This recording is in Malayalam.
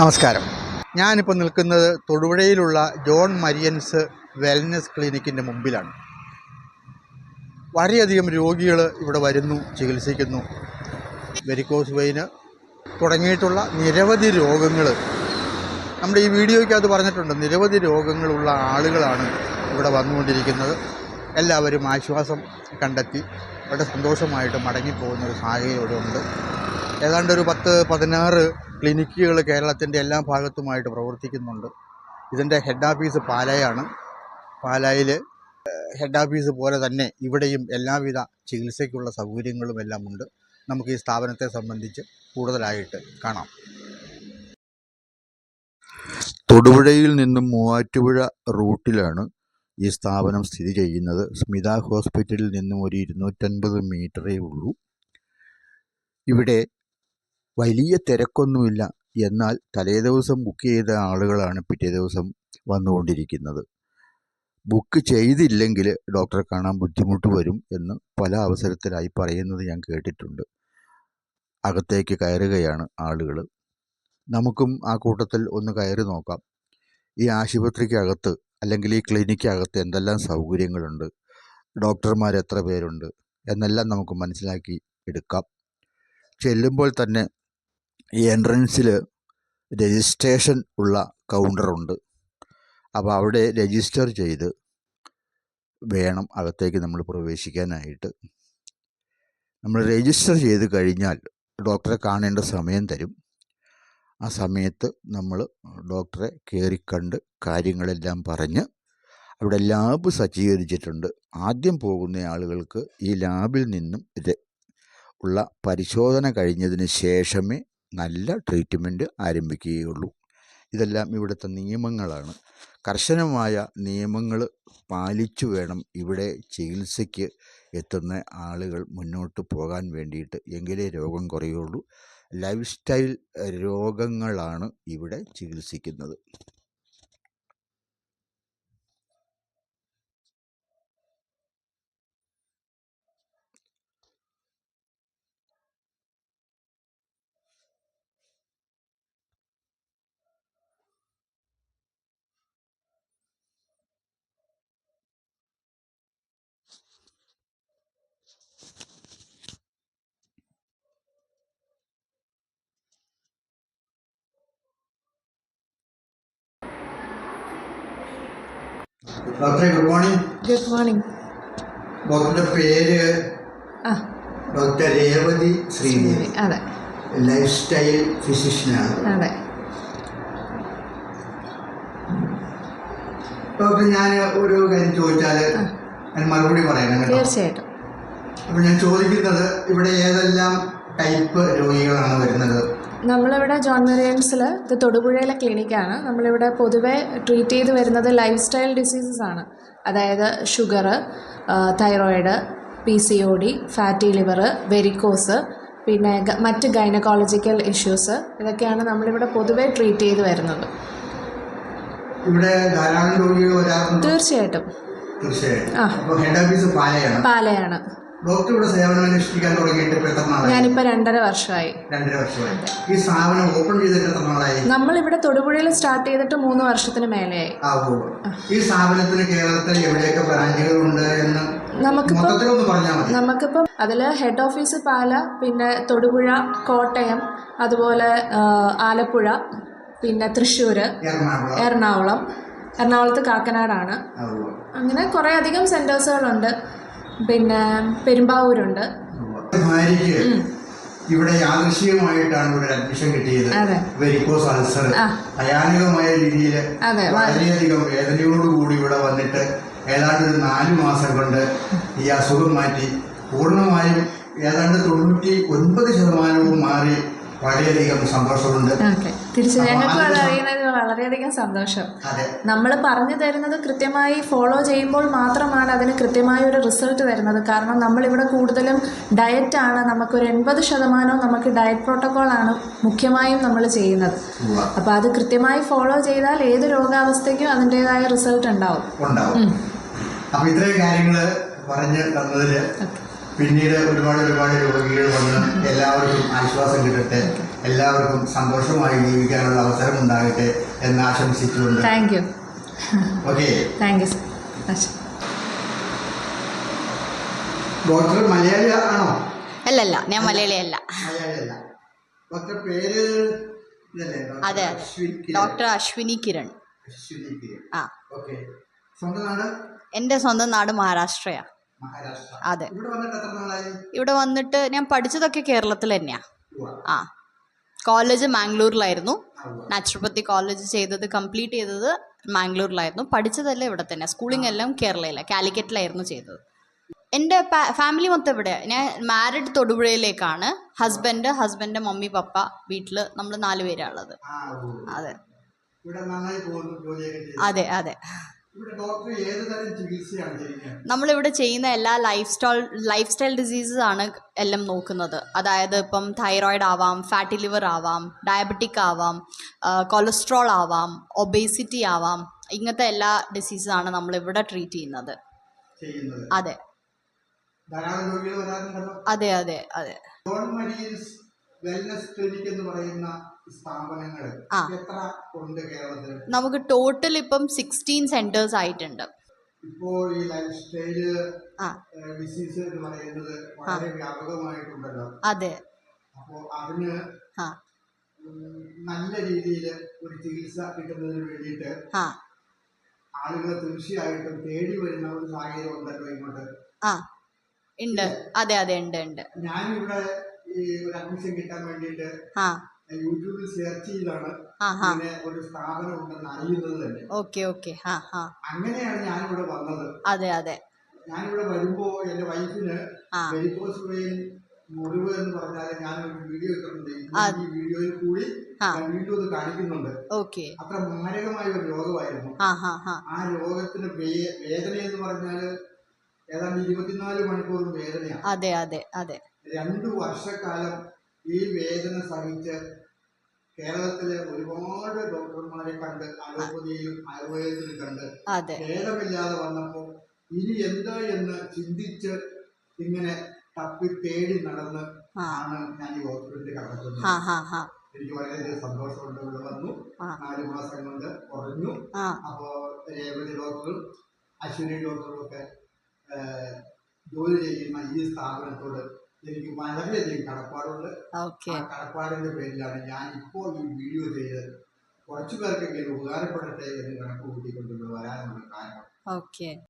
നമസ്കാരം. ഞാനിപ്പോൾ നിൽക്കുന്നത് തൊടുപുഴയിലുള്ള ജോൺ മരിയൻസ് വെൽനസ് ക്ലിനിക്കിന്റെ മുമ്പിലാണ്. വളരെയധികം രോഗികൾ ഇവിടെ വരുന്നു ചികിത്സിക്കുന്നു. വെരിക്കോസ് വെയിന് തുടങ്ങിയിട്ടുള്ള നിരവധി രോഗങ്ങൾ നമ്മുടെ ഈ വീഡിയോയ്ക്കകത്ത് പറഞ്ഞിട്ടുണ്ട് നിരവധി രോഗങ്ങളുള്ള ആളുകളാണ് ഇവിടെ വന്നുകൊണ്ടിരിക്കുന്നത്. എല്ലാവരും ആശ്വാസം കണ്ടെത്തി വളരെ സന്തോഷമായിട്ട് മടങ്ങിപ്പോകുന്ന ഒരു സാഹചര്യം ഇവിടെ ഉണ്ട്. ഏതാണ്ട് ഒരു പത്ത് പതിനാറ് ക്ലിനിക്കുകൾ കേരളത്തിന്റെ എല്ലാ ഭാഗത്തുമായിട്ട് പ്രവർത്തിക്കുന്നുണ്ട്. ഇതിന്റെ ഹെഡ് ഓഫീസ് പാലായാണ്. പാലായിൽ ഹെഡ് ഓഫീസ് പോലെ തന്നെ ഇവിടെയും എല്ലാവിധ ചികിത്സയ്ക്കുള്ള സൗകര്യങ്ങളും എല്ലാം ഉണ്ട്. നമുക്ക് ഈ സ്ഥാപനത്തെ സംബന്ധിച്ച് കൂടുതലായിട്ട് കാണാം. തൊടുപുഴയിൽ നിന്നും മൂവാറ്റുപുഴ റൂട്ടിലാണ് ഈ സ്ഥാപനം സ്ഥിതി ചെയ്യുന്നത്. സ്മിത ഹോസ്പിറ്റലിൽ നിന്നും ഒരു ഇരുന്നൂറ്റൻപത് മീറ്ററേ ഉള്ളൂ. ഇവിടെ വലിയ തിരക്കൊന്നുമില്ല. എന്നാൽ തലേദിവസം ബുക്ക് ചെയ്ത ആളുകളാണ് പിറ്റേ ദിവസം വന്നുകൊണ്ടിരിക്കുന്നത്. ബുക്ക് ചെയ്തില്ലെങ്കിൽ ഡോക്ടറെ കാണാൻ ബുദ്ധിമുട്ട് വരും എന്ന് പല അവസരത്തിലായി പറയുന്നത് ഞാൻ കേട്ടിട്ടുണ്ട്. അകത്തേക്ക് കയറുകയാണ് ആളുകൾ നമുക്കും ആ കൂട്ടത്തിൽ ഒന്ന് കയറി നോക്കാം. ഈ ആശുപത്രിക്കകത്ത് അല്ലെങ്കിൽ ഈ ക്ലിനിക്കകത്ത് എന്തെല്ലാം സൗകര്യങ്ങളുണ്ട്? ഡോക്ടർമാർ എത്ര പേരുണ്ട്? എന്നെല്ലാം നമുക്ക് മനസ്സിലാക്കി എടുക്കാം. ചെല്ലുമ്പോൾ തന്നെ ഈ എൻട്രൻസിൽ രജിസ്ട്രേഷൻ ഉള്ള കൗണ്ടറുണ്ട് അപ്പോൾ അവിടെ രജിസ്റ്റർ ചെയ്ത് വേണം അകത്തേക്ക് നമ്മൾ പ്രവേശിക്കാനായിട്ട്. നമ്മൾ രജിസ്റ്റർ ചെയ്ത് കഴിഞ്ഞാൽ ഡോക്ടറെ കാണേണ്ട സമയം തരും. ആ സമയത്ത് നമ്മൾ ഡോക്ടറെ കയറിക്കണ്ട് കാര്യങ്ങളെല്ലാം പറഞ്ഞ് അവിടെ ലാബ് സജ്ജീകരിച്ചിട്ടുണ്ട്. ആദ്യം പോകുന്ന ആളുകൾക്ക് ഈ ലാബിൽ നിന്നും ഉള്ള പരിശോധന കഴിഞ്ഞതിന് ശേഷമേ നല്ല ട്രീറ്റ്മെന്റ് ആരംഭിക്കുകയുള്ളൂ. ഇതെല്ലാം ഇവിടുത്തെ നിയമങ്ങളാണ്. കർശനമായ നിയമങ്ങൾ പാലിച്ചു വേണം ഇവിടെ ചികിത്സയ്ക്ക് എത്തുന്ന ആളുകൾ മുന്നോട്ട് പോകാൻ വേണ്ടിയിട്ട്. എങ്കിലേ രോഗം കുറയുള്ളൂ. ലൈഫ് സ്റ്റൈൽ രോഗങ്ങളാണ് ഇവിടെ ചികിത്സിക്കുന്നത്. ഡോക്ടറെ ഗുഡ് മോർണിംഗ്. Good morning. ഡോക്ടറുടെ പേര്? ഡോക്ടർ രേവതി ശ്രീദേവി അതെ. ലൈഫ് സ്റ്റൈൽ ഫിസിഷ്യനാണ് അതെ. ഡോക്ടർ ഞാൻ ഒരു കാര്യം ചോദിച്ചാൽ ഞാൻ മറുപടി പറയണം കേട്ടോ. തീർച്ചയായിട്ടും. അപ്പോൾ ഞാൻ ചോദിക്കുന്നത് ഇവിടെ ഏതെല്ലാം ടൈപ്പ് രോഗികളാണ് വരുന്നത്? നമ്മളിവിടെ ജോൺ മെറിയൻസിൽ ഇത് തൊടുപുഴയിലെ ക്ലിനിക്കാണ് നമ്മളിവിടെ പൊതുവെ ട്രീറ്റ് ചെയ്ത് വരുന്നത് ലൈഫ് സ്റ്റൈൽ ഡിസീസസ് ആണ്. അതായത് sugar thyroid P C O D fatty liver varicose പിന്നെ മറ്റ് ഗൈനക്കോളജിക്കൽ ഇഷ്യൂസ് ഇതൊക്കെയാണ് നമ്മളിവിടെ പൊതുവെ ട്രീറ്റ് ചെയ്ത് വരുന്നത്. ഇവിടെ ധാരാളം രോഗികൾ തീർച്ചയായിട്ടും. തീർച്ചയായിട്ടും. ആ. പാലയാണ്. ഡോക്ടർ ഇവിടെ സേവനം അനുഷ്ഠിക്കാൻ തുടങ്ങിയിട്ട് ഇപ്പോൾ എത്ര നാളായി? ഞാനിപ്പോൾ രണ്ടര വർഷമായി. രണ്ടര വർഷമായി. ഈ സ്ഥാപനം ഓപ്പൺ ചെയ്തിട്ട് എത്ര നാളായി? നമ്മളിവിടെ തൊടുപുഴയിൽ സ്റ്റാർട്ട് ചെയ്തിട്ട് മൂന്ന് വർഷത്തിന് മേലെയായി. ആ ഓ. ഈ സ്ഥാപനത്തിന് കേരളത്തിൽ എവിടെയൊക്കെ ബ്രാഞ്ചുകൾ ഉണ്ട് എന്ന് നമുക്കിപ്പോൾ നമുക്കിപ്പം അതിൽ ഹെഡ് ഓഫീസ് പാല പിന്നെ തൊടുപുഴ കോട്ടയം അതുപോലെ ആലപ്പുഴ പിന്നെ തൃശ്ശൂർ എറണാകുളം. എറണാകുളം എറണാകുളത്ത് കാക്കനാടാണ്. അങ്ങനെ കുറേ അധികം സെന്റേഴ്സുകളുണ്ട് പിന്നെ പെരുമ്പാവൂരുണ്ട്. ഭാര്യയ്ക്ക് ഇവിടെ യാദൃശികമായിട്ടാണ് ഇവിടെ അഡ്മിഷൻ കിട്ടിയത്. Varicose ulcer. ഭയാനകമായ രീതിയിൽ വളരെയധികം വേദനയോടുകൂടി ഇവിടെ വന്നിട്ട് ഏതാണ്ട് ഒരു നാല് മാസം കൊണ്ട് ഈ അസുഖം മാറ്റി പൂർണമായും ഏതാണ്ട് തൊണ്ണൂറ്റി ഒൻപത് ശതമാനവും മാറി വളരെയധികം സന്തോഷമുണ്ട്. തിരിച്ചു ഞങ്ങൾക്ക് അത് അറിയുന്നതിൽ വളരെയധികം സന്തോഷം. നമ്മൾ പറഞ്ഞു തരുന്നത് കൃത്യമായി ഫോളോ ചെയ്യുമ്പോൾ മാത്രമാണ് അതിന് കൃത്യമായ ഒരു റിസൾട്ട് വരുന്നത്. കാരണം നമ്മളിവിടെ കൂടുതലും ഡയറ്റ് ഡയറ്റാണ് നമുക്കൊരു എൺപത് ശതമാനവും നമുക്ക് ഡയറ്റ് പ്രോട്ടോക്കോളാണ് മുഖ്യമായും നമ്മൾ ചെയ്യുന്നത്. അപ്പൊ അപ്പോൾ അത് കൃത്യമായി ഫോളോ ചെയ്താൽ ഏത് രോഗാവസ്ഥയ്ക്കും അതിന്റെതായ റിസൾട്ട് ഉണ്ടാവും. ഉണ്ടാവും. ഉം. അപ്പൊ ഇത്രയും കാര്യങ്ങൾ പറഞ്ഞു തന്നതിൽ പിന്നീട് ഒരുപാട് ഒരുപാട് രോഗികൾ വന്ന് എല്ലാവർക്കും ആശ്വാസം കിട്ടട്ടെ എല്ലാവർക്കും സന്തോഷമായി ജീവിക്കാനുള്ള അവസരം ഉണ്ടാകട്ടെ എന്ന് ആശംസിച്ചുകൊണ്ട്. Thank you okay thank you doctor Malayali ആണോ? അല്ലല്ല ഞാൻ മലയാളിയല്ല. മലയാളിയല്ല. ഡോക്ടർ പേര് ഇതല്ലേ? ഡോക്ടർ അതെ. ഡോക്ടർ അശ്വിനി കിരൺ. അശ്വിനി കിരൺ. ആ. ഓക്കെ സ്വന്തം നാട്? എന്റെ സ്വന്തം നാട് മഹാരാഷ്ട്രയാ. മഹാരാഷ്ട്ര അതെ. ഇവിടെ വന്നിട്ട് ഞാൻ പഠിച്ചതൊക്കെ കേരളത്തിൽ തന്നെയാ. ആ. കോളേജ് മാംഗ്ലൂരിലായിരുന്നു. നാച്ചുറോപ്പത്തി കോളേജ് ചെയ്തത് കംപ്ലീറ്റ് ചെയ്തത് മാംഗ്ലൂരിലായിരുന്നു. പഠിച്ചതെല്ലാം ഇവിടെ തന്നെ. സ്കൂളിംഗ് എല്ലാം കേരളയിലാണ് കാലിക്കറ്റിലായിരുന്നു ചെയ്തത്. എന്റെ ഫാമിലി മൊത്തം ഇവിടെ. ഞാൻ മാരിഡ് തൊടുപുഴയിലേക്കാണ്. ഹസ്ബൻഡ് ഹസ്ബൻഡ് മമ്മി പപ്പ വീട്ടിൽ നമ്മൾ നാല് പേരാണ് ഉള്ളത്. ആ, ഉവ്വ. അതെ. അതെ അതെ. നമ്മളിവിടെ ചെയ്യുന്ന എല്ലാ life style life style diseases ആണ് എല്ലാം നോക്കുന്നത്. അതായത് ഇപ്പം തൈറോയിഡ് ആവാം ഫാറ്റി ലിവർ ആവാം ഡയബറ്റിക് ആവാം കൊളസ്ട്രോൾ ആവാം ഒബേസിറ്റി ആവാം ഇങ്ങനത്തെ എല്ലാ ഡിസീസസ് ആണ് നമ്മൾ നമ്മളിവിടെ ട്രീറ്റ് ചെയ്യുന്നത്. അതെ. അതെ അതെ അതെ. ജോൺ മരീൻസ് വെൽനസ് ക്ലിനിക് എന്ന് പറയുന്ന നമുക്ക് ടോട്ടൽ ഇപ്പം സിക്സ്റ്റീൻ സെന്റേഴ്സ് ആയിട്ടുണ്ട്. ഇപ്പോൾ ഈ ലൈഫ് സ്റ്റൈൽ ആ. ഡിസീസ് എന്ന് പറയുന്നത് വളരെ വ്യാപകമായിട്ടുണ്ടല്ലോ. അതെ. അപ്പോൾ അതിന് ആ. നല്ല രീതിയിൽ ഒരു ചികിത്സ കിട്ടുന്നതിന് വേണ്ടിയിട്ട് ആളുകൾ തീർച്ചയായിട്ടും തേടി വരുന്ന ഒരു സാഹചര്യം ഉണ്ടല്ലോ ഇങ്ങോട്ട്. ആ. ഉണ്ട്. അതെ അതെ ഉണ്ട് ഉണ്ട്. ഞാനിവിടെ ഈ ഒരു അഡ്മിഷൻ കിട്ടാൻ വേണ്ടിയിട്ട് ആ. യൂട്യൂബിൽ സെർച്ച് ചെയ്താണ്. ഇങ്ങനെ ഒരു സ്ഥാപനം ഉണ്ടെന്ന് അറിയുന്നത് തന്നെ. Okay okay. അങ്ങനെയാണ് ഞാനിവിടെ വന്നത്. അതെ അതെ. ഞാനിവിടെ വരുമ്പോ എന്റെ വൈഫിന് വെരിക്കോസ് വെയിൻ മുറിവ് എന്ന് പറഞ്ഞാൽ ഞാൻ ഒരു വീഡിയോ ഇട്ടിട്ടുണ്ട്. ഈ വീഡിയോയിൽ കൂടി. വീണ്ടും അത് കാണിക്കുന്നുണ്ട്. ഓക്കെ. അത്ര മാരകമായ ഒരു രോഗമായിരുന്നു. ആ ഹാ ഹാ ആ രോഗത്തിന് വേദന എന്ന് പറഞ്ഞാൽ ഏതാണ്ട് ഇരുപത്തിനാല് മണിക്കൂർ വേദനയാണ്. അതെ അതെ അതെ. രണ്ടു വർഷക്കാലം ഈ വേദന സഹിച്ച് കേരളത്തിലെ ഒരുപാട് ഡോക്ടർമാരെ കണ്ട് അലോപ്പതിയിലും ആയുർവേദത്തിലും കണ്ട് ഭേദമില്ലാതെ വന്നപ്പോൾ ഇനി എന്താ എന്ന് ചിന്തിച്ച് ഇങ്ങനെ തപ്പി തേടി നടന്ന് ആണ് ഞാൻ ഈ ഹോസ്പിറ്റലിൽ കടക്കുന്നത്. എനിക്ക് വളരെയധികം സന്തോഷമുണ്ട് ഇവിടെ വന്നു. നാല് മാസം കൊണ്ട് കുറഞ്ഞു അപ്പോ രേവതി ഡോക്ടറും അശ്വിനി ഡോക്ടറും ഒക്കെ ജോലി ചെയ്യുന്ന ഈ സ്ഥാപനത്തോട് എനിക്ക് വളരെയധികം കടപ്പാടുണ്ട്. ആ കടപ്പാടിന്റെ പേരിലാണ് ഞാൻ ഇപ്പോൾ ഈ വീഡിയോ ചെയ്തത്. കുറച്ചു പേർക്കെങ്കിലും ഉപകാരപ്പെടട്ടെ എന്ന് കണക്ക് കൂട്ടിക്കൊണ്ടുള്ള വരാനുള്ള കാരണം. ഓക്കെ.